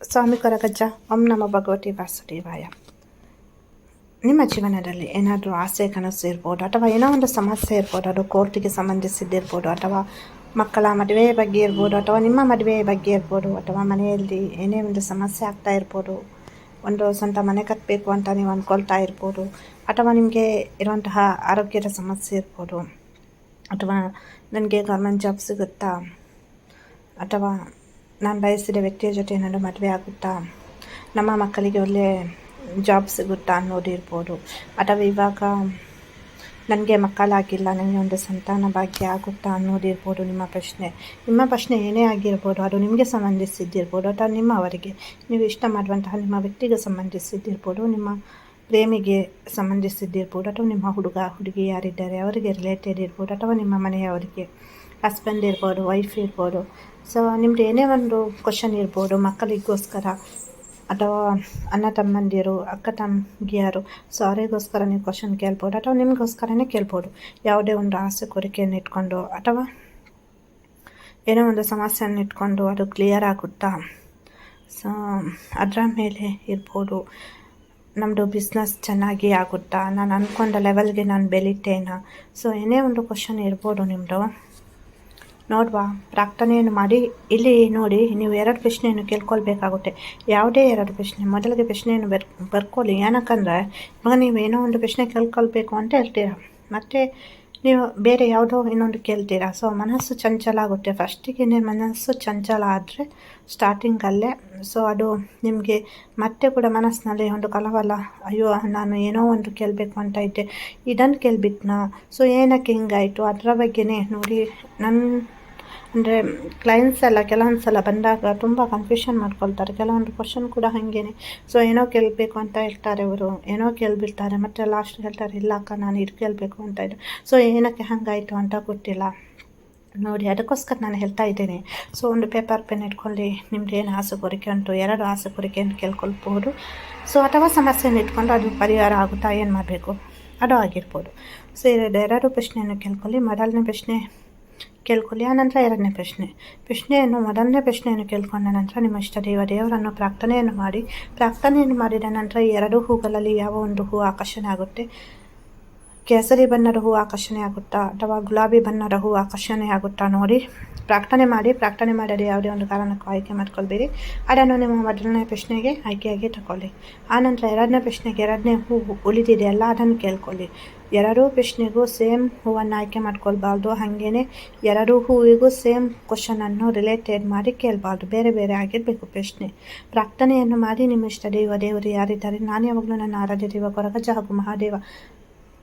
ಸ್ವಾಮಿ ಕೊರಗಜ್ಜ ಓಂ ನಮ ಭಗವತಿ ವಾಸುದೇವಾಯ ನಿಮ್ಮ ಜೀವನದಲ್ಲಿ ಏನಾದರೂ ಆಸೆ ಕನಸು ಇರ್ಬೋದು, ಅಥವಾ ಏನೋ ಒಂದು ಸಮಸ್ಯೆ ಇರ್ಬೋದು, ಅದು ಕೋರ್ಟಿಗೆ ಸಂಬಂಧಿಸಿದ್ದಿರ್ಬೋದು ಅಥವಾ ಮಕ್ಕಳ ಮದುವೆ ಬಗ್ಗೆ ಇರ್ಬೋದು, ಅಥವಾ ನಿಮ್ಮ ಮದುವೆ ಬಗ್ಗೆ ಇರ್ಬೋದು, ಅಥವಾ ಮನೆಯಲ್ಲಿ ಏನೇ ಒಂದು ಸಮಸ್ಯೆ ಆಗ್ತಾ ಇರ್ಬೋದು, ಒಂದು ಸ್ವಂತ ಮನೆ ಕಟ್ಟಬೇಕು ಅಂತ ನೀವು ಅಂದ್ಕೊಳ್ತಾ ಇರ್ಬೋದು, ಅಥವಾ ನಿಮಗೆ ಇರುವಂತಹ ಆರೋಗ್ಯದ ಸಮಸ್ಯೆ ಇರ್ಬೋದು, ಅಥವಾ ನನಗೆ ಗೌರ್ಮೆಂಟ್ ಜಾಬ್ ಸಿಗುತ್ತಾ, ಅಥವಾ ನಾನು ಬಯಸಿದ ವ್ಯಕ್ತಿಯ ಜೊತೆ ಏನಾದರೂ ಮದುವೆ ಆಗುತ್ತಾ? ನಮ್ಮ ಮಕ್ಕಳಿಗೆ ಒಳ್ಳೆ ಜಾಬ್ ಸಿಗುತ್ತಾ ಅನ್ನೋದಿರ್ಬೋದು. ಅಥವಾ ಇವಾಗ ನನಗೆ ಮಕ್ಕಳಾಗಿಲ್ಲ, ನನಗೆ ಒಂದು ಸಂತಾನ ಭಾಗ್ಯ ಆಗುತ್ತಾ ಅನ್ನೋದಿರ್ಬೋದು ನಿಮ್ಮ ಪ್ರಶ್ನೆ. ನಿಮ್ಮ ಪ್ರಶ್ನೆ ಏನೇ ಆಗಿರ್ಬೋದು, ಅದು ನಿಮಗೆ ಸಂಬಂಧಿಸಿದ್ದಿರ್ಬೋದು, ಅಥವಾ ನಿಮ್ಮ ಅವರಿಗೆ. ನೀವು ಇಷ್ಟ ಮಾಡುವಂತಹ ನಿಮ್ಮ ವ್ಯಕ್ತಿಗೆ ಸಂಬಂಧಿಸಿದ್ದಿರ್ಬೋದು, ನಿಮ್ಮ ಪ್ರೇಮಿಗೆ ಸಂಬಂಧಿಸಿದ್ದಿರ್ಬೋದು, ಅಥವಾ ನಿಮ್ಮ ಹುಡುಗ, ಹುಡುಗಿ ಯಾರಿದ್ದಾರೆ, ಅವರಿಗೆ ರಿಲೇಟೆಡ್ ಇರ್ಬೋದು, ಅಥವಾ ನಿಮ್ಮ ಮನೆಯವರಿಗೆ. ಹಸ್ಬೆಂಡ್ ಇರ್ಬೋದು ವೈಫ್ ಇರ್ಬೋದು. ಸೊ ನಿಮ್ದು ಏನೇ ಒಂದು ಕ್ವಶನ್ ಇರ್ಬೋದು, ಮಕ್ಕಳಿಗೋಸ್ಕರ ಅಥವಾ ಅಣ್ಣ ತಮ್ಮಂದಿರು, ಅಕ್ಕ ತಂಗಿಯರು ಸೊ ಅವರಿಗೋಸ್ಕರ ನೀವು ಕ್ವಶನ್ ಕೇಳ್ಬೋದು, ಅಥವಾ ನಿಮಗೋಸ್ಕರನೇ ಕೇಳ್ಬೋದು. ಯಾವುದೇ ಒಂದು ಆಸೆ, ಕೋರಿಕೆಯನ್ನು ಇಟ್ಕೊಂಡು, ಅಥವಾ ಏನೋ ಒಂದು ಸಮಸ್ಯೆಯನ್ನು ಇಟ್ಕೊಂಡು ಅದು ಕ್ಲಿಯರ್ ಆಗುತ್ತಾ? ಸೊ ಅದರ ಮೇಲೆ ಇರ್ಬೋದು. ನಮ್ಮದು ಬಿಸ್ನೆಸ್ ಚೆನ್ನಾಗಿ ಆಗುತ್ತಾ? ನಾನು ಅಂದ್ಕೊಂಡ ಲೆವೆಲ್ಗೆ ನಾನು ಬೆಳಿತೇನಾ? ಸೊ ಏನೇ ಒಂದು ಕ್ವಶನ್ ಇರ್ಬೋದು ನಿಮ್ಮದು ನೋಡುವ, ಪ್ರಾರ್ಥನೆಯನ್ನು ಮಾಡಿ, ಇಲ್ಲಿ ನೋಡಿ, ನೀವು ಎರಡು ಪ್ರಶ್ನೆಯನ್ನು ಕೇಳ್ಕೊಳ್ಬೇಕಾಗುತ್ತೆ. ಯಾವುದೇ ಎರಡು ಪ್ರಶ್ನೆ, ಮೊದಲಿಗೆ ಪ್ರಶ್ನೆಯನ್ನು ಬರ್, ಬರ್ಕೊಳ್ಳಿ. ಏನಕ್ಕಂದ್ರೆ ಇವಾಗ ನೀವು ಏನೋ ಒಂದು ಪ್ರಶ್ನೆ ಕೇಳ್ಕೊಳ್ಬೇಕು ಅಂತ ಹೇಳ್ತೀರಾ? ಮತ್ತು ನೀವು ಬೇರೆ ಯಾವುದೋ ಇನ್ನೊಂದು ಕೇಳ್ತೀರಾ? ಸೊ ಮನಸ್ಸು ಚಂಚಲ ಆಗುತ್ತೆ. ಫಸ್ಟಿಗೆ ಮನಸ್ಸು ಚಂಚಲ ಆದರೆ ಸ್ಟಾರ್ಟಿಂಗಲ್ಲೇ ಸೊ ಅದು ನಿಮಗೆ ಮತ್ತೆ ಕೂಡ ಮನಸ್ಸಿನಲ್ಲಿ ಒಂದು ಕಲವಲ್ಲ ಅಯ್ಯೋ, ನಾನು ಏನೋ ಒಂದು ಕೇಳಬೇಕು ಅಂತ ಇದ್ದೆ ಇದನ್ನು ಕೇಳ್ಬಿಟ್ನಾ? ಸೊ ಏನಕ್ಕೆ ಹಿಂಗಾಯಿತು? ಅದರ ಬಗ್ಗೆನೇ ನೋಡಿ. ನನ್ನ ಅಂದರೆ ಕ್ಲೈಂಟ್ಸ್ ಎಲ್ಲ ಕೆಲವೊಂದು ಸಲ ಬಂದಾಗ ತುಂಬ ಕನ್ಫ್ಯೂಷನ್ ಮಾಡ್ಕೊಳ್ತಾರೆ. ಕೆಲವೊಂದು ಕ್ವಶನ್ ಕೂಡ ಹಾಗೇನೆ. ಸೊ ಏನೋ ಕೇಳಬೇಕು ಅಂತ ಹೇಳ್ತಾರೆ ಅವರು ಏನೋ ಕೇಳ್ಬಿಡ್ತಾರೆ. ಮತ್ತು ಲಾಸ್ಟ್ ಹೇಳ್ತಾರೆ, ಇಲ್ಲ ಅಕ್ಕ, ನಾನು ಇದು ಕೇಳಬೇಕು ಅಂತ ಇದ್ದರು ಸೊ ಏನಕ್ಕೆ ಹಾಗಾಯಿತು ಅಂತ ಗೊತ್ತಿಲ್ಲ. ನೋಡಿ, ಅದಕ್ಕೋಸ್ಕರ ನಾನು ಹೇಳ್ತಾ ಇದ್ದೇನೆ. ಸೊ ಒಂದು ಪೇಪರ್ ಪೆನ್ ಇಟ್ಕೊಳ್ಳಿ ನಿಮ್ದು ಏನು ಆಸೆ ಕೋರಿಕೆ ಉಂಟು ಎರಡು ಆಸೆ ಕೋರಿಕೆಯನ್ನು ಕೇಳ್ಕೊಳ್ಬೋದು ಸೊ ಅಥವಾ ಸಮಸ್ಯೆಯನ್ನು ಇಟ್ಕೊಂಡು ಅದು ಪರಿಹಾರ ಆಗುತ್ತಾ, ಏನು ಮಾಡಬೇಕು? ಅದು ಆಗಿರ್ಬೋದು. ಸೊ ಎರಡು ಪ್ರಶ್ನೆಯನ್ನು ಕೇಳ್ಕೊಳ್ಳಿ. ಮೊದಲನೇ ಪ್ರಶ್ನೆ ಕೇಳ್ಕೊಳ್ಳಿ. ಆನಂತರ ಎರಡನೇ ಪ್ರಶ್ನೆ. ಪ್ರಶ್ನೆಯನ್ನು, ಮೊದಲನೇ ಪ್ರಶ್ನೆಯನ್ನು ಕೇಳ್ಕೊಂಡ ನಂತರ ನಿಮ್ಮ ಇಷ್ಟ ದೇವ ದೇವರನ್ನು ಪ್ರಾರ್ಥನೆಯನ್ನು ಮಾಡಿ. ಪ್ರಾರ್ಥನೆಯನ್ನು ಮಾಡಿದ ನಂತರ ಎರಡು ಹೂಗಳಲ್ಲಿ ಯಾವ ಒಂದು ಹೂ ಆಕರ್ಷಣೆ ಆಗುತ್ತೆ? ಕೇಸರಿ ಬಣ್ಣದ ಹೂ ಆಕರ್ಷಣೆ ಆಗುತ್ತಾ ಅಥವಾ ಗುಲಾಬಿ ಬಣ್ಣದ ಹೂ ಆಕರ್ಷಣೆ ಆಗುತ್ತಾ ನೋಡಿ. ಪ್ರಾರ್ಥನೆ ಮಾಡಿ ಪ್ರಾರ್ಥನೆ ಮಾಡಿ ಯಾವುದೇ ಒಂದು ಕಾರಣಕ್ಕೂ ಆಯ್ಕೆ ಮಾಡ್ಕೊಳ್ಬೇಡಿ. ಅದನ್ನು ನಿಮ್ಮ ಮೊದಲನೇ ಪ್ರಶ್ನೆಗೆ ಆಯ್ಕೆಯಾಗಿ ತಗೊಳ್ಳಿ ಆನಂತರ ಎರಡನೇ ಪ್ರಶ್ನೆಗೆ ಎರಡನೇ ಹೂ ಉಳಿದಿದೆಯಲ್ಲ ಅದನ್ನು ಕೇಳ್ಕೊಳ್ಳಿ. ಎರಡೂ ಪ್ರಶ್ನೆಗೂ ಸೇಮ್ ಹೂವನ್ನು ಆಯ್ಕೆ ಮಾಡ್ಕೊಳ್ಬಾರ್ದು ಹಾಗೇ ಎರಡೂ ಹೂವಿಗೂ ಸೇಮ್ ಕ್ವಶನನ್ನು ರಿಲೇಟೆಡ್ ಮಾಡಿ ಕೇಳಬಾರ್ದು. ಬೇರೆ ಬೇರೆ ಆಗಿರಬೇಕು ಪ್ರಶ್ನೆ. ಪ್ರಾರ್ಥನೆಯನ್ನು ಮಾಡಿ ನಿಮ್ಮ ಇಷ್ಟ ದೇವ ದೇವರು ಯಾರಿದ್ದಾರೆ? ನಾನು ಯಾವಾಗಲೂ ನನ್ನ ಆರಾಧ್ಯ ದೇವ ಕೊರಗಜ ಹಾಗೂ ಮಹಾದೇವ.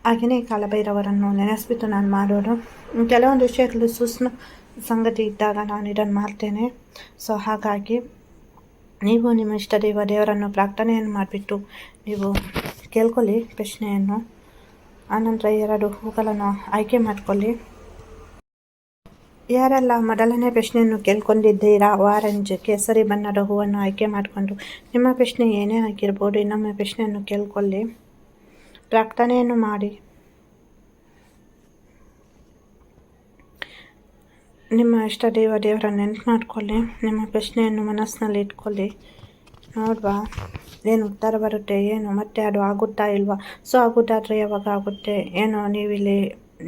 ಹಾಗೆಯೇ ಕಾಲಭೈರವರನ್ನು ನೆನೆಸ್ಬಿಟ್ಟು ನಾನು ಮಾಡೋರು. ಕೆಲವೊಂದು ವಿಷಯಗಳು ಸೂಕ್ಷ್ಮ ಸಂಗತಿ ಇದ್ದಾಗ ನಾನು ಇದನ್ನು ಮಾಡ್ತೇನೆ. ಸೊ ಹಾಗಾಗಿ ನೀವು ನಿಮ್ಮ ಇಷ್ಟ ದೇವ ದೇವರನ್ನು ಪ್ರಾರ್ಥನೆಯನ್ನು ಮಾಡಿಬಿಟ್ಟು ನೀವು ಕೇಳ್ಕೊಳ್ಳಿ ಪ್ರಶ್ನೆಯನ್ನು. ಆನಂತರ ಎರಡು ಹೂಗಳನ್ನು ಆಯ್ಕೆ ಮಾಡಿಕೊಳ್ಳಿ. ಯಾರೆಲ್ಲ ಮೊದಲನೇ ಪ್ರಶ್ನೆಯನ್ನು ಕೇಳ್ಕೊಂಡಿದ್ದೀರಾ? ಆರೆಂಜ್ ಕೇಸರಿ ಬಣ್ಣದ ಹೂವನ್ನು ಆಯ್ಕೆ ಮಾಡಿಕೊಂಡು. ನಿಮ್ಮ ಪ್ರಶ್ನೆ ಏನೇ ಆಗಿರ್ಬೋದು, ಇನ್ನೊಮ್ಮೆ ಪ್ರಶ್ನೆಯನ್ನು ಕೇಳ್ಕೊಳ್ಳಿ. ಪ್ರಾರ್ಥನೆಯನ್ನು ಮಾಡಿ. ನಿಮ್ಮ ಇಷ್ಟ ದೇವ ದೇವರ ನೆನ್ಪು ಮಾಡಿಕೊಳ್ಳಿ, ನಿಮ್ಮ ಪ್ರಶ್ನೆಯನ್ನು ಮನಸ್ಸಿನಲ್ಲಿ ಇಟ್ಕೊಳ್ಳಿ. ನೋಡುವ, ಏನು ಉತ್ತರ ಬರುತ್ತೆ, ಏನು, ಮತ್ತೆ ಅದು ಆಗುತ್ತಾ ಇಲ್ವಾ? ಸೊ ಆಗುತ್ತಾದರೆ ಯಾವಾಗ ಆಗುತ್ತೆ? ಏನು ನೀವಿಲ್ಲಿ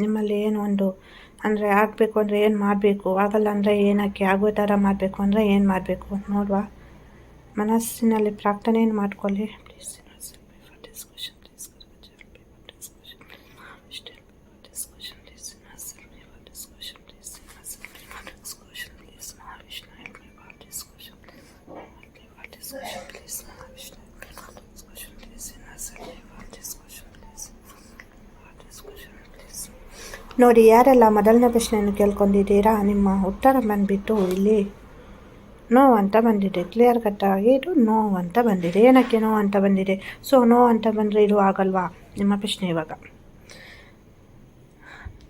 ನಿಮ್ಮಲ್ಲಿ ಏನು ಒಂದು ಅಂದರೆ ಆಗಬೇಕು ಅಂದರೆ ಏನು ಮಾಡಬೇಕು? ಆಗಲ್ಲ ಅಂದರೆ ಏನಕ್ಕೆ? ಆಗೋ ಥರ ಮಾಡಬೇಕು ಅಂದರೆ ಏನು ಮಾಡಬೇಕು? ನೋಡುವ, ಮನಸ್ಸಿನಲ್ಲಿ ಪ್ರಾರ್ಥನೆಯನ್ನು ಮಾಡ್ಕೊಳ್ಳಿ. ಪ್ಲೀಸ್ ನೋಡಿ, ಯಾರೆಲ್ಲ ಮೊದಲನೇ ಪ್ರಶ್ನೆಯನ್ನು ಕೇಳ್ಕೊಂಡಿದ್ದೀರಾ? ನಿಮ್ಮ ಉತ್ತರ ಬಂದುಬಿಟ್ಟು ಇಲ್ಲಿ, ನೋ ಅಂತ ಬಂದಿದೆ. ಕ್ಲಿಯರ್ ಕಟ್ಟಾಗಿ ಇದು ನೋ ಅಂತ ಬಂದಿದೆ. ಏನಕ್ಕೆ ನೋ ಅಂತ ಬಂದಿದೆ? ಸೊ ನೋ ಅಂತ ಬಂದರೆ ಇದು ಆಗಲ್ವಾ? ನಿಮ್ಮ ಪ್ರಶ್ನೆ ಇವಾಗ.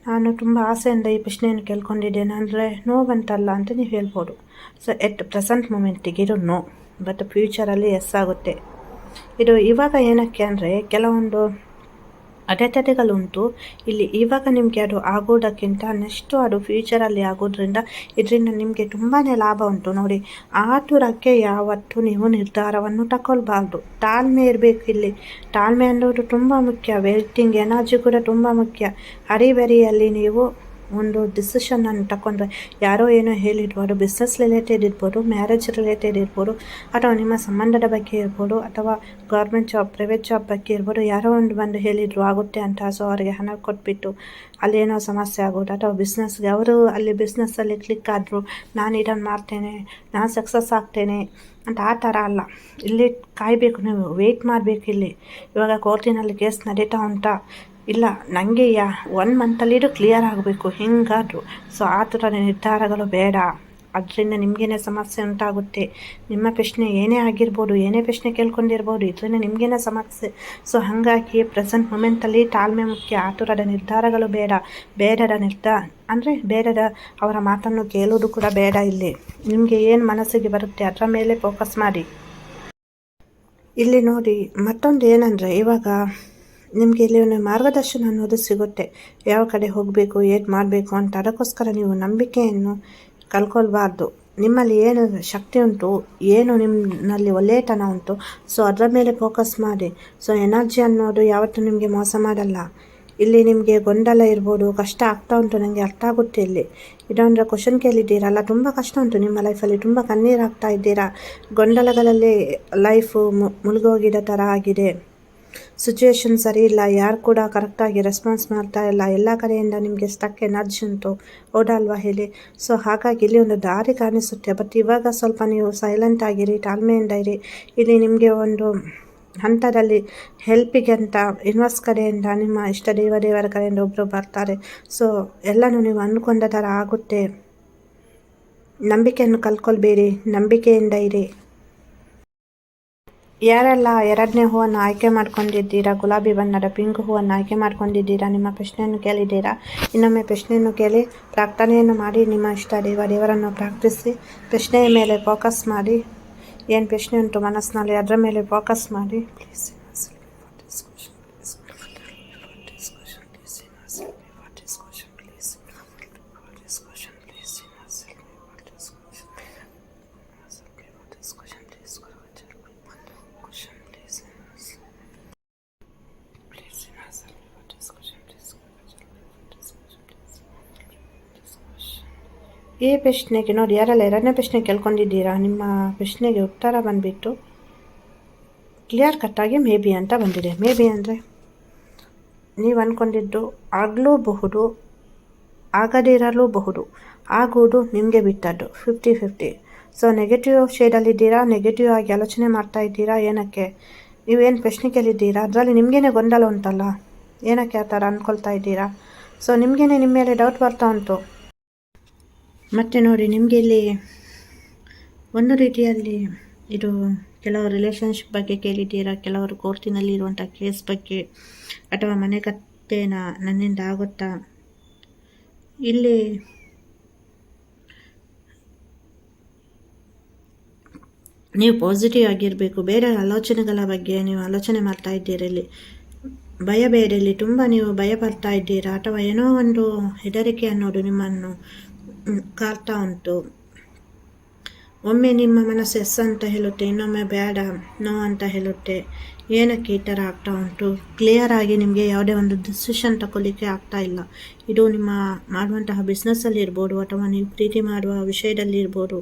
ನಾನು ತುಂಬ ಆಸೆಯಿಂದ ಈ ಪ್ರಶ್ನೆಯನ್ನು ಕೇಳ್ಕೊಂಡಿದ್ದೇನೆ. ಅಂದರೆ, ನೋ ಬಂತಲ್ಲ ಅಂತ ನೀವು ಹೇಳ್ಬೋದು. ಸೊ ಎಟ್ ಪ್ರೆಸೆಂಟ್ ಮೂಮೆಂಟಿಗೆ ಇದು ನೋ ಬಟ್ ಫ್ಯೂಚರಲ್ಲಿ ಎಸ್ ಆಗುತ್ತೆ. ಇದು ಇವಾಗ ಏನಕ್ಕೆ ಅಂದರೆ, ಕೆಲವೊಂದು ಅಡೆತಡೆಗಳುಂಟು. ಇಲ್ಲಿ ಇವಾಗ ನಿಮಗೆ ಅದು ಆಗೋದಕ್ಕಿಂತ ನೆಕ್ಸ್ಟು ಅದು ಫ್ಯೂಚರಲ್ಲಿ ಆಗೋದ್ರಿಂದ ಇದರಿಂದ ನಿಮಗೆ ತುಂಬಾ ಲಾಭ ಉಂಟು ನೋಡಿ, ಆತುರಕ್ಕೆ ಯಾವತ್ತೂ ನೀವು ನಿರ್ಧಾರವನ್ನು ತಗೊಳ್ಬಾರ್ದು ತಾಳ್ಮೆ ಇರಬೇಕು ಇಲ್ಲಿ. ತಾಳ್ಮೆ ಅನ್ನೋದು ತುಂಬ ಮುಖ್ಯ. ವೇಟಿಂಗ್ ಎನರ್ಜಿ ಕೂಡ ತುಂಬ ಮುಖ್ಯ. ಹರಿಬರಿಯಲ್ಲಿ ನೀವು ಒಂದು ಡಿಸಿಷನನ್ನು ತಗೊಂಡ್ರೆ ಯಾರೋ ಏನೋ ಹೇಳಿರ್ಬೋದು ಬಿಸ್ನೆಸ್ ರಿಲೇಟೆಡ್ ಇರ್ಬೋದು ಮ್ಯಾರೇಜ್ ರಿಲೇಟೆಡ್ ಇರ್ಬೋದು, ಅಥವಾ ನಿಮ್ಮ ಸಂಬಂಧದ ಬಗ್ಗೆ ಇರ್ಬೋದು, ಅಥವಾ ಗೌರ್ಮೆಂಟ್ ಜಾಬ್ ಪ್ರೈವೇಟ್ ಜಾಬ್ ಬಗ್ಗೆ ಇರ್ಬೋದು, ಯಾರೋ ಒಂದು ಬಂದು ಹೇಳಿದರು ಆಗುತ್ತೆ ಅಂತ ಸೊ ಅವರಿಗೆ ಹಣ ಕೊಟ್ಬಿಟ್ಟು ಅಲ್ಲಿ ಏನೋ ಸಮಸ್ಯೆ ಆಗೋದು, ಅಥವಾ ಬಿಸ್ನೆಸ್ಗೆ ಅವರು ಅಲ್ಲಿ ಬಿಸ್ನೆಸ್ಸಲ್ಲಿ ಕ್ಲಿಕ್ ಆದರು, ನಾನು ಇದನ್ನು ಮಾಡ್ತೇನೆ, ನಾನು ಸಕ್ಸಸ್ ಆಗ್ತೇನೆ ಅಂತ ಆ ಥರ ಅಲ್ಲ. ಇಲ್ಲಿ ಕಾಯಬೇಕು, ನೀವು ವೆಯ್ಟ್ ಮಾಡಬೇಕು ಇಲ್ಲಿ. ಇವಾಗ ಕೋರ್ಟಿನಲ್ಲಿ ಕೇಸ್ ನಡೀತಾ ಉಂಟಾ. ಇಲ್ಲ ನನಗೆ ಯಾ ಒನ್ ಮಂತಲ್ಲಿದು ಕ್ಲಿಯರ್ ಆಗಬೇಕು, ಹೆಂಗಾದರೂ. ಸೊ ಆ ಥರ ನಿರ್ಧಾರಗಳು ಬೇಡ. ಅದರಿಂದ ನಿಮಗೇನೆ ಸಮಸ್ಯೆ ಉಂಟಾಗುತ್ತೆ. ನಿಮ್ಮ ಪ್ರಶ್ನೆ ಏನೇ ಆಗಿರ್ಬೋದು, ಏನೇ ಪ್ರಶ್ನೆ ಕೇಳ್ಕೊಂಡಿರ್ಬೋದು, ಇದರಿಂದ ನಿಮಗೇನೆ ಸಮಸ್ಯೆ. ಸೊ ಹಾಗಾಗಿ ಪ್ರೆಸೆಂಟ್ ಮೂಮೆಂಟಲ್ಲಿ ತಾಳ್ಮೆ ಮುಖ್ಯ. ಆತುರದ ನಿರ್ಧಾರಗಳು ಬೇಡ. ಬೇಡದ ನಿರ್ಧಾರ ಅಂದರೆ ಬೇಡದ ಅವರ ಮಾತನ್ನು ಕೇಳೋದು ಕೂಡ ಬೇಡ ಇಲ್ಲಿ. ನಿಮಗೆ ಏನು ಮನಸ್ಸಿಗೆ ಬರುತ್ತೆ, ಅದರ ಮೇಲೆ ಫೋಕಸ್ ಮಾಡಿ. ಇಲ್ಲಿ ನೋಡಿ, ಮತ್ತೊಂದು ಏನಂದರೆ, ಇವಾಗ ನಿಮಗೆ ಇಲ್ಲಿ ಒಂದು ಮಾರ್ಗದರ್ಶನ ಅನ್ನೋದು ಸಿಗುತ್ತೆ. ಯಾವ ಕಡೆ ಹೋಗಬೇಕು, ಏನು ಮಾಡಬೇಕು ಅಂತ ಅದಕ್ಕೋಸ್ಕರ ನೀವು ನಂಬಿಕೆಯನ್ನು ಕಳ್ಕೊಳ್ಬಾರ್ದು. ನಿಮ್ಮಲ್ಲಿ ಏನು ಶಕ್ತಿ ಉಂಟು, ಏನು ನಿಮ್ಮಲ್ಲಿ ಒಳ್ಳೆಯತನ ಉಂಟು, ಸೊ ಅದರ ಮೇಲೆ ಫೋಕಸ್ ಮಾಡಿ. ಸೊ ಎನರ್ಜಿ ಅನ್ನೋದು ಯಾವತ್ತೂ ನಿಮಗೆ ಮೋಸ ಮಾಡಲ್ಲ. ಇಲ್ಲಿ ನಿಮಗೆ ಗೊಂದಲ ಇರ್ಬೋದು, ಕಷ್ಟ ಆಗ್ತಾ ಉಂಟು ನನಗೆ ಅರ್ಥ ಆಗುತ್ತೆ ಇಲ್ಲಿ. ಇದೊಂದು ಕ್ವಶನ್ ಕೇಳಿದ್ದೀರಲ್ಲ ತುಂಬ ಕಷ್ಟ ಉಂಟು ನಿಮ್ಮ ಲೈಫಲ್ಲಿ ತುಂಬ ಕಣ್ಣೀರಾಗ್ತಾ ಇದ್ದೀರಾ? ಗೊಂದಲಗಳಲ್ಲಿ ಲೈಫು ಮುಳುಗೋಗಿದ ಥರ ಆಗಿದೆ. ಸಿಚುವೇಶನ್ ಸರಿ ಇಲ್ಲ, ಯಾರು ಕೂಡ ಕರೆಕ್ಟಾಗಿ ರೆಸ್ಪಾನ್ಸ್ ಮಾಡ್ತಾ ಇಲ್ಲ. ಎಲ್ಲ ಕಡೆಯಿಂದ ನಿಮಗೆ ಸ್ಟಕ್ ಎನರ್ಜಿ ಉಂಟು. ಹೌದಲ್ವಾ ಹೇಳಿ. ಸೊ ಹಾಗಾಗಿ ಇಲ್ಲಿ ಒಂದು ದಾರಿ ಕಾಣಿಸುತ್ತೆ. ಬಟ್ ಇವಾಗ ಸ್ವಲ್ಪ ನೀವು ಸೈಲೆಂಟ್ ಆಗಿರಿ ತಾಳ್ಮೆಯಿಂದ ಇರಿ. ಇಲ್ಲಿ ನಿಮಗೆ ಒಂದು ಹಂತದಲ್ಲಿ ಹೆಲ್ಪಿಗೆ ಅಂತ ಇನ್ವೆಸ್ಟ್ ಕಡೆಯಿಂದ, ನಿಮ್ಮ ಇಷ್ಟ ದೇವ ದೇವರ ಕಡೆಯಿಂದ ಒಬ್ಬರು ಬರ್ತಾರೆ. ಸೊ ಎಲ್ಲನೂ ನೀವು ಅಂದ್ಕೊಂಡ ಥರ ಆಗುತ್ತೆ. ನಂಬಿಕೆಯನ್ನು ಕಲ್ಕೊಳ್ಬೇಡಿ. ನಂಬಿಕೆಯಿಂದ ಇರಿ. ಯಾರೆಲ್ಲ ಎರಡನೇ ಹೂವನ್ನು ಆಯ್ಕೆ ಮಾಡ್ಕೊಂಡಿದ್ದೀರಾ, ಗುಲಾಬಿ ಬಣ್ಣದ ಪಿಂಕ್ ಹೂವನ್ನು ಆಯ್ಕೆ ಮಾಡ್ಕೊಂಡಿದ್ದೀರಾ, ನಿಮ್ಮ ಪ್ರಶ್ನೆಯನ್ನು ಕೇಳಿದ್ದೀರಾ? ಇನ್ನೊಮ್ಮೆ ಪ್ರಶ್ನೆಯನ್ನು ಕೇಳಿ, ಪ್ರಾರ್ಥನೆಯನ್ನು ಮಾಡಿ, ನಿಮ್ಮ ಇಷ್ಟ ದೇವ, ದೇವರನ್ನು ಪ್ರಾರ್ಥಿಸಿ, ಪ್ರಶ್ನೆಯ ಮೇಲೆ ಫೋಕಸ್ ಮಾಡಿ, ಏನು ಪ್ರಶ್ನೆ ಉಂಟು ಮನಸ್ಸಿನಲ್ಲಿ, ಅದರ ಮೇಲೆ ಫೋಕಸ್ ಮಾಡಿ ಪ್ಲೀಸ್ ಈ ಪ್ರಶ್ನೆಗೆ ನೋಡಿ, ಯಾರೆಲ್ಲ ಎರಡನೇ ಪ್ರಶ್ನೆ ಕೇಳ್ಕೊಂಡಿದ್ದೀರಾ? ನಿಮ್ಮ ಪ್ರಶ್ನೆಗೆ ಉತ್ತರ ಬಂದುಬಿಟ್ಟು ಕ್ಲಿಯರ್ ಕಟ್ಟಾಗಿ ಮೇ ಬಿ ಅಂತ ಬಂದಿದೆ. ಮೇ ಬಿ ಅಂದರೆ ನೀವು ಅಂದ್ಕೊಂಡಿದ್ದು ಆಗಲೂಬಹುದು ಆಗದಿರಲೂಬಹುದು ಆಗುವುದು ನಿಮಗೆ ಬಿಟ್ಟದ್ದು ಫಿಫ್ಟಿ ಫಿಫ್ಟಿ ಸೊ ನೆಗೆಟಿವ್ ಶೇಡಲ್ಲಿದ್ದೀರಾ ನೆಗೆಟಿವ್ ಆಗಿ ಆಲೋಚನೆ ಮಾಡ್ತಾ ಇದ್ದೀರಾ? ಏನಕ್ಕೆ? ನೀವೇನು ಪ್ರಶ್ನೆ ಕೇಳಿದ್ದೀರಾ? ಅದರಲ್ಲಿ ನಿಮಗೇನೆ ಗೊಂದಲ ಉಂಟಲ್ಲ? ಏನಕ್ಕೆ ಆ ಥರ ಅಂದ್ಕೊಳ್ತಾ ಇದ್ದೀರಾ? ಸೊ ನಿಮಗೇನೆ ನಿಮ್ಮ ಮೇಲೆ ಡೌಟ್ ಬರ್ತಾ ಉಂಟು. ಮತ್ತು ನೋಡಿ ನಿಮಗೆ ಇಲ್ಲಿ ಒಂದು ರೀತಿಯಲ್ಲಿ ಇದು ಕೆಲವರು ರಿಲೇಶನ್ಶಿಪ್ ಬಗ್ಗೆ ಕೇಳಿದ್ದೀರಾ? ಕೆಲವರು ಕೋರ್ಟಿನಲ್ಲಿ ಇರುವಂಥ ಕೇಸ್ ಬಗ್ಗೆ ಅಥವಾ ಮನೆ ಕತ್ತೇನ ನನ್ನಿಂದ ಆಗುತ್ತಾ? ಇಲ್ಲಿ ನೀವು ಪಾಸಿಟಿವ್ ಆಗಿರಬೇಕು. ಬೇರೆ ಆಲೋಚನೆಗಳ ಬಗ್ಗೆ ನೀವು ಆಲೋಚನೆ ಮಾಡ್ತಾ ಇದ್ದೀರಾ ಇಲ್ಲಿ. ಭಯ ಬೇರೆ ತುಂಬ ನೀವು ಭಯ ಪಡ್ತಾ ಇದ್ದೀರಾ? ಅಥವಾ ಏನೋ ಒಂದು ಹೆದರಿಕೆ ಅನ್ನೋದು ನಿಮ್ಮನ್ನು ಕಾಡ್ತಾ ಉಂಟು. ಒಮ್ಮೆ ನಿಮ್ಮ ಮನಸ್ಸು ಎಸ್ ಅಂತ ಹೇಳುತ್ತೆ, ಇನ್ನೊಮ್ಮೆ ಬೇಡ, ನೋ ಅಂತ ಹೇಳುತ್ತೆ. ಏನಕ್ಕೆ ಈ ಥರ ಆಗ್ತಾ ಉಂಟು. ಕ್ಲಿಯರ್ ಆಗಿ ನಿಮಗೆ ಯಾವುದೇ ಒಂದು ಡಿಸಿಷನ್ ತಗೊಳ್ಳಿಕ್ಕೆ ಆಗ್ತಾ ಇಲ್ಲ. ಇದು ನಿಮ್ಮ ಮಾಡುವಂತಹ ಬಿಸ್ನೆಸ್ಸಲ್ಲಿ ಇರ್ಬೋದು, ಅಥವಾ ನೀವು ಪ್ರೀತಿ ಮಾಡುವ ವಿಷಯದಲ್ಲಿ ಇರ್ಬೋದು,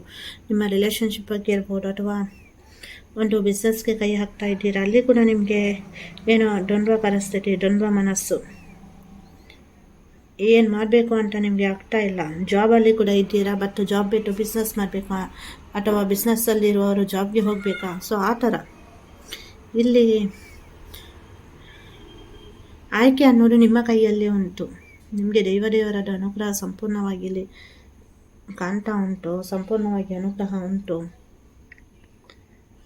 ನಿಮ್ಮ ರಿಲೇಷನ್ಶಿಪ್ ಬಗ್ಗೆ ಇರ್ಬೋದು, ಅಥವಾ ಒಂದು ಬಿಸ್ನೆಸ್ಗೆ ಕೈ ಹಾಕ್ತಾ ಇದ್ದೀರಾ, ಅಲ್ಲಿ ಕೂಡ ನಿಮಗೆ ಏನೋ ದ್ವಂದ್ವ ಪರಿಸ್ಥಿತಿ, ದ್ವಂದ್ವ ಮನಸ್ಸು. ಏನು ಮಾಡಬೇಕು ಅಂತ ನಿಮಗೆ ಆಗ್ತಾ ಇಲ್ಲ. ಜಾಬಲ್ಲಿ ಕೂಡ ಇದ್ದೀರಾ ಬಟ್ ಜಾಬ್ ಬಿಟ್ಟು ಬಿಸ್ನೆಸ್ ಮಾಡಬೇಕಾ? ಅಥವಾ ಬಿಸ್ನೆಸ್ಸಲ್ಲಿರುವವರು ಜಾಬ್ಗೆ ಹೋಗಬೇಕಾ? ಸೊ ಆ ಥರ. ಇಲ್ಲಿ ಆಯ್ಕೆ ಅನ್ನೋದು ನಿಮ್ಮ ಕೈಯಲ್ಲಿ ಉಂಟು. ನಿಮಗೆ ದೇವದೇವರಾದ ಅನುಗ್ರಹ ಸಂಪೂರ್ಣವಾಗಿ ಇಲ್ಲಿ ಕಾಣ್ತಾ ಉಂಟು, ಸಂಪೂರ್ಣವಾಗಿ ಅನುಗ್ರಹ ಉಂಟು.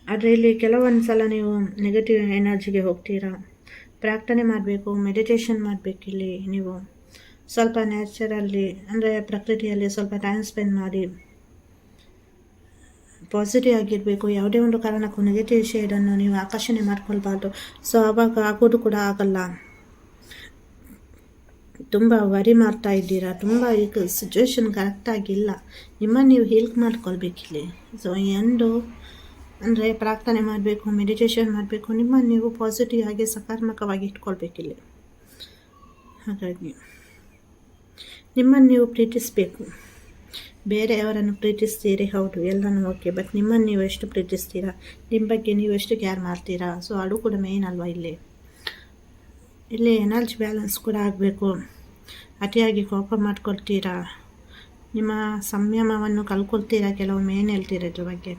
ಆದರೆ ಇಲ್ಲಿ ಕೆಲವೊಂದು ಸಲ ನೀವು ನೆಗೆಟಿವ್ ಎನರ್ಜಿಗೆ ಹೋಗ್ತೀರಾ? ಪ್ರಾರ್ಥನೆ ಮಾಡಬೇಕು ಮೆಡಿಟೇಷನ್ ಮಾಡಬೇಕಿಲ್ಲಿ ನೀವು. ಸ್ವಲ್ಪ ನ್ಯಾಚುರಲ್ಲಿ ಅಂದರೆ ಪ್ರಕೃತಿಯಲ್ಲಿ ಸ್ವಲ್ಪ ಟೈಮ್ ಸ್ಪೆಂಡ್ ಮಾಡಿ ಪಾಸಿಟಿವ್ ಆಗಿರಬೇಕು. ಯಾವುದೇ ಒಂದು ಕಾರಣಕ್ಕೂ ನೆಗೆಟಿವ್ ಶೇಡನ್ನು ನೀವು ಆಕರ್ಷಣೆ ಮಾಡ್ಕೊಳ್ಬಾರ್ದು. ಸೊ ಆವಾಗ ಆಗೋದು ಕೂಡ ಆಗಲ್ಲ. ತುಂಬ ವರಿ ಮಾಡ್ತಾ ಇದ್ದೀರಾ? ತುಂಬ ಈಗ ಸಿಚುವೇಶನ್ ಕರೆಕ್ಟಾಗಿಲ್ಲ ನಿಮ್ಮನ್ನು ನೀವು ಹೆಲ್ಪ್ ಮಾಡ್ಕೊಳ್ಬೇಕಿಲ್ಲಿ ಸೊ ಎಂದು, ಅಂದರೆ ಪ್ರಾರ್ಥನೆ ಮಾಡಬೇಕು ಮೆಡಿಟೇಷನ್ ಮಾಡಬೇಕು, ನಿಮ್ಮನ್ನು ನೀವು ಪಾಸಿಟಿವ್ ಆಗಿ ಸಕಾರಾತ್ಮಕವಾಗಿ ಇಟ್ಕೊಳ್ಬೇಕಿಲ್ಲಿ ಹಾಗಾಗಿ ನಿಮ್ಮನ್ನು ನೀವು ಪ್ರೀತಿಸಬೇಕು. ಬೇರೆಯವರನ್ನು ಪ್ರೀತಿಸ್ತೀರಿ? ಹೌದು, ಎಲ್ಲನೂ ಓಕೆ. ಬಟ್ ನಿಮ್ಮನ್ನು ನೀವು ಎಷ್ಟು ಪ್ರೀತಿಸ್ತೀರಾ? ನಿಮ್ಮ ಬಗ್ಗೆ ನೀವು ಎಷ್ಟು ಕೇರ್ ಮಾಡ್ತೀರಾ? ಸೊ ಅದು ಕೂಡ ಮೇಯ್ನ್ ಅಲ್ವಾ ಇಲ್ಲಿ? ಇಲ್ಲಿ ಎನರ್ಜಿ ಬ್ಯಾಲೆನ್ಸ್ ಕೂಡ ಆಗಬೇಕು. ಅತಿಯಾಗಿ ಕೋಪ ಮಾಡ್ಕೊಳ್ತೀರಾ? ನಿಮ್ಮ ಸಂಯಮವನ್ನು ಕಳ್ಕೊಳ್ತೀರಾ? ಕೆಲವೊಮ್ಮೆ ಏನು ಹೇಳ್ತೀರ ಇದ್ರ ಬಗ್ಗೆ.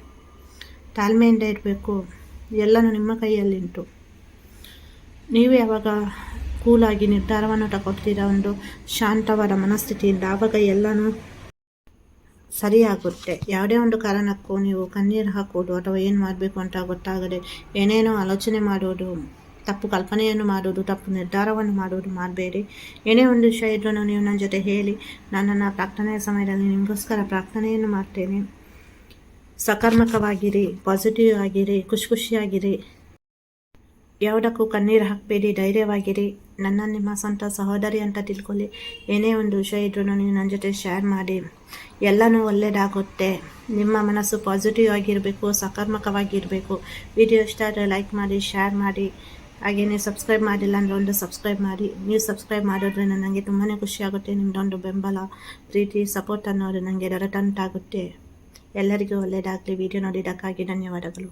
ತಾಳ್ಮೆಯಿಂದ ಇರಬೇಕು. ಎಲ್ಲನೂ ನಿಮ್ಮ ಕೈಯಲ್ಲಿಂಟು. ನೀವು ಯಾವಾಗ ಕೂಲಾಗಿ ನಿರ್ಧಾರವನ್ನು ತಗೊಳ್ತೀರಾ ಒಂದು ಶಾಂತವಾದ ಮನಸ್ಥಿತಿಯಿಂದ? ಆವಾಗ ಎಲ್ಲನೂ ಸರಿಯಾಗುತ್ತೆ. ಯಾವುದೇ ಒಂದು ಕಾರಣಕ್ಕೂ ನೀವು ಕಣ್ಣೀರು ಹಾಕೋದು ಅಥವಾ ಏನು ಮಾಡಬೇಕು ಅಂತ ಗೊತ್ತಾಗದೆ ಏನೇನೋ ಆಲೋಚನೆ ಮಾಡೋದು ತಪ್ಪು ಕಲ್ಪನೆಯನ್ನು ಮಾಡೋದು ತಪ್ಪು ನಿರ್ಧಾರವನ್ನು ಮಾಡೋದು ಮಾಡಬೇಡಿ. ಏನೇ ಒಂದು ವಿಷಯ ಇದ್ರೂ ನೀವು ನನ್ನ ಜೊತೆ ಹೇಳಿ ನನ್ನನ್ನು ಪ್ರಾರ್ಥನೆಯ ಸಮಯದಲ್ಲಿ ನಿಮಗೋಸ್ಕರ ಪ್ರಾರ್ಥನೆಯನ್ನು ಮಾಡ್ತೇನೆ. ಸಕಾರಾತ್ಮಕವಾಗಿರಿ ಪಾಸಿಟಿವ್ ಆಗಿರಿ, ಖುಷಿ ಖುಷಿಯಾಗಿರಿ. ಯಾವುದಕ್ಕೂ ಕಣ್ಣೀರು ಹಾಕಬೇಡಿ, ಧೈರ್ಯವಾಗಿರಿ. ನನ್ನ ನಿಮ್ಮ ಸ್ವಂತ ಸಹೋದರಿ ಅಂತ ತಿಳ್ಕೊಳ್ಳಿ. ಏನೇ ಒಂದು ವಿಷಯ ಇದ್ರೂ ನೀವು ನನ್ನ ಜೊತೆ ಶೇರ್ ಮಾಡಿ. ಎಲ್ಲನೂ ಒಳ್ಳೆಯದಾಗುತ್ತೆ ನಿಮ್ಮ ಮನಸ್ಸು ಪಾಸಿಟಿವ್ ಆಗಿರಬೇಕು, ಸಕಾರಾತ್ಮಕವಾಗಿರಬೇಕು. ವಿಡಿಯೋ ಇಷ್ಟ ಆದರೆ ಲೈಕ್ ಮಾಡಿ ಶೇರ್ ಮಾಡಿ. ಹಾಗೆ ನೀವು ಸಬ್ಸ್ಕ್ರೈಬ್ ಮಾಡಿಲ್ಲ ಅಂದರೆ ಒಂದು ಸಬ್ಸ್ಕ್ರೈಬ್ ಮಾಡಿ. ನೀವು ಸಬ್ಸ್ಕ್ರೈಬ್ ಮಾಡೋದ್ರಿಂದ ನನಗೆ ತುಂಬಾ ಖುಷಿಯಾಗುತ್ತೆ ನಿಮ್ಮದೊಂದು ಬೆಂಬಲ, ಪ್ರೀತಿ ಸಪೋರ್ಟ್ ಅನ್ನೋದು ನನಗೆ ದೊರೆತಂತಾಗುತ್ತೆ ಎಲ್ಲರಿಗೂ ಒಳ್ಳೆಯದಾಗಲಿ ವಿಡಿಯೋ ನೋಡಿದ್ದಕ್ಕಾಗಿ ಧನ್ಯವಾದಗಳು.